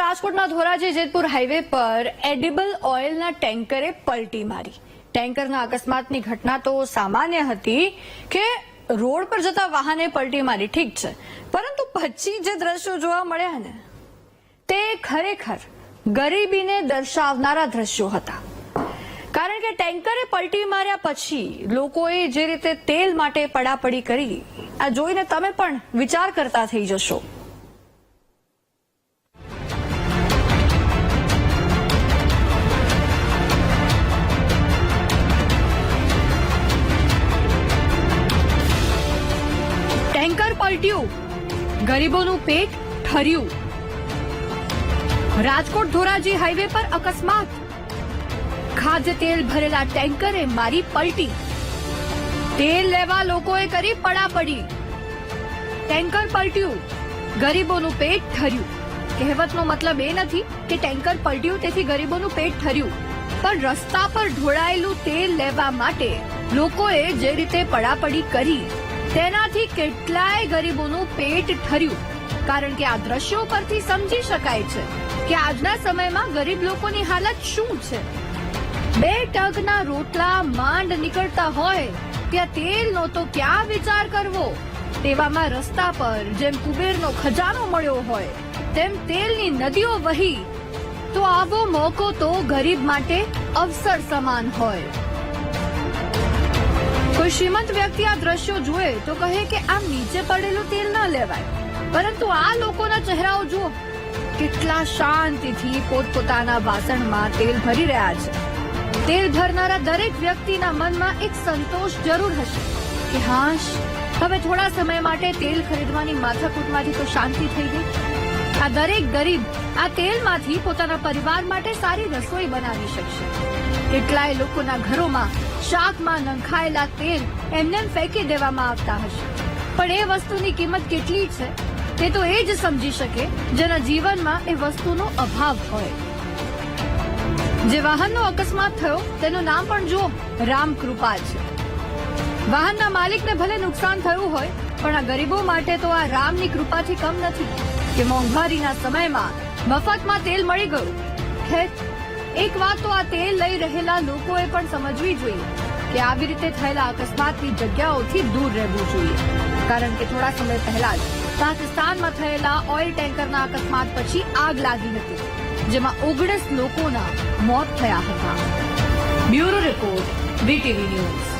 રાજકોટના ધોરાજી જેતપુર હાઈવે પર એડિબલ ઓઇલના ટેન્કરે પલટી મારી. ટેન્કરના અકસ્માતની ઘટના તો સામાન્ય હતી કે રોડ પર જતા વાહને પલટી મારી, ઠીક છે. પરંતુ પછી જે દ્રશ્યો જોવા મળ્યા ને, તે ખરેખર ગરીબીને દર્શાવનારા દ્રશ્યો હતા. કારણ કે ટેન્કરે પલટી માર્યા પછી લોકોએ જે રીતે તેલ માટે પડાપડી કરી, આ જોઈને તમે પણ વિચાર કરતા થઈ જશો. પલટ્યું. ગરીબોનું પેટ ઠર્યું. રાજકોટ ધોરાજી હાઈવે પર અકસ્માત. ખાદ્ય તેલ ભરેલા ટેન્કરે મારી પલટી. તેલ લેવા લોકોએ કરી પડાપડી. ટેન્કર પલટ્યું. ગરીબોનું પેટ ઠર્યું. કહેવતનો મતલબ એ નથી કે ટેન્કર પલટ્યું તેથી ગરીબોનું પેટ ઠર્યું. પણ રસ્તા પર ઢોળાયેલું તેલ લેવા માટે લોકોએ જે રીતે પડાપડી કરી તેનાથી કેટલાય ગરીબોનું પેટ ઠર્યું. કારણ કે આ દ્રશ્યો પરથી સમજી શકાય છે કે આજના સમયમાં ગરીબ લોકોની હાલત શું છે. બે ટકના રોટલા માંડ નીકળતા હોય, ત્યાં તેલનો તો ક્યાં વિચાર કરવો? તેવામાં રસ્તા પર જેમ કુબેરનો ખજાનો મળ્યો હોય, તેમ તેલની નદીઓ વહી. તો આવો મોકો તો ગરીબ માટે અવસર સમાન હોય. કોઈ શ્રીમંત વ્યક્તિ આ દ્રશ્યો જુએ તો કહે કે આમ નીચે પડેલું તેલ ન લેવાય. પરંતુ આ લોકોના ચહેરાઓ જુઓ. કેટલા શાંતિથી પોતપોતાના વાસણમાં તેલ ભરી રહ્યા છે. તેલ ભરનારા દરેક વ્યક્તિના મનમાં એક સંતોષ જરૂર હશે કે હાશ, હવે થોડા સમય માટે તેલ ખરીદવાની માથાકૂટમાંથી તો શાંતિ થઈ ગઈ. આ દરેક ગરીબ આ તેલમાંથી પોતાના પરિવાર માટે સારી રસોઈ બનાવી શકશે. કેટલાય લોકોના ઘરોમાં શાકમાં નંખાયેલા તેલ એમને ફેંકી દેવામાં આવતા હશે. પણ એ વસ્તુની કિંમત કેટલી છે, તે તો એ જ સમજી શકે જેના જીવનમાં એ વસ્તુનો અભાવ હોય. જે વાહનનો અકસ્માત થયો, તેનું નામ પણ જુઓ રામકૃપા છે. વાહનના માલિકને ભલે નુકસાન થયું હોય, પણ આ ગરીબો માટે તો આ રામની કૃપાથી કમ નથી. કે મોંઘવારીના સમયમાં મફતમાં તેલ મળી ગયું. ખેર એક વાત તો આ તેલ લઈ રહેલા લોકોએ પણ સમજવી જોઈએ કે આવી રીતે થયેલા અકસ્માતની જગ્યાઓથી દૂર રહેવું જોઈએ. કારણ કે થોડા સમય પહેલા જ પાકિસ્તાનમાં થયેલા ઓઇલ ટેન્કરના અકસ્માત પછી આગ લાગી હતી, જેમાં ઓગણીસ લોકોના મોત થયા હતા. Bureau report BTV news.